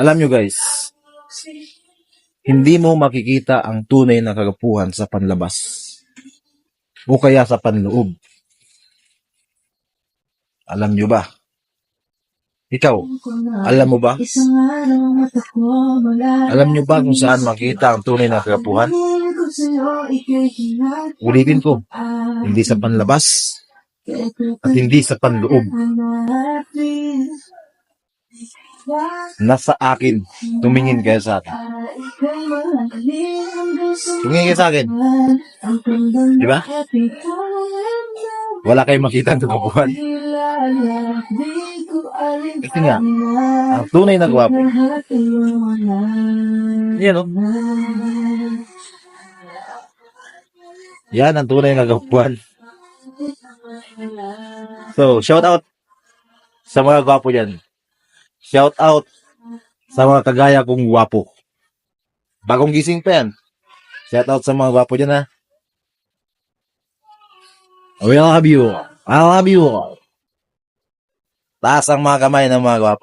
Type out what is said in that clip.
Alam nyo guys, hindi mo makikita ang tunay na kagapuhan sa panlabas o kaya sa panloob. Alam nyo ba? Ikaw, alam mo ba? Alam nyo ba kung saan makita ang tunay na kagapuhan? Ulitin ko, hindi sa panlabas at hindi sa panloob. Nasa akin. Tumingin kayo sa akin. Tumingin kayo sa akin. Di ba? Wala kayong makita ang kagapuhan. Kasi nga, ang tunay na gwapo. Yan o. Yan ang tunay na kagapuhan. So, shout out sa mga gwapo dyan. Shout out sa mga kagaya kong gwapo. Bagong gising pa yan. Shout out sa mga gwapo dyan ha. We love you. I love you. Taas ang mga kamay ng mga gwapo.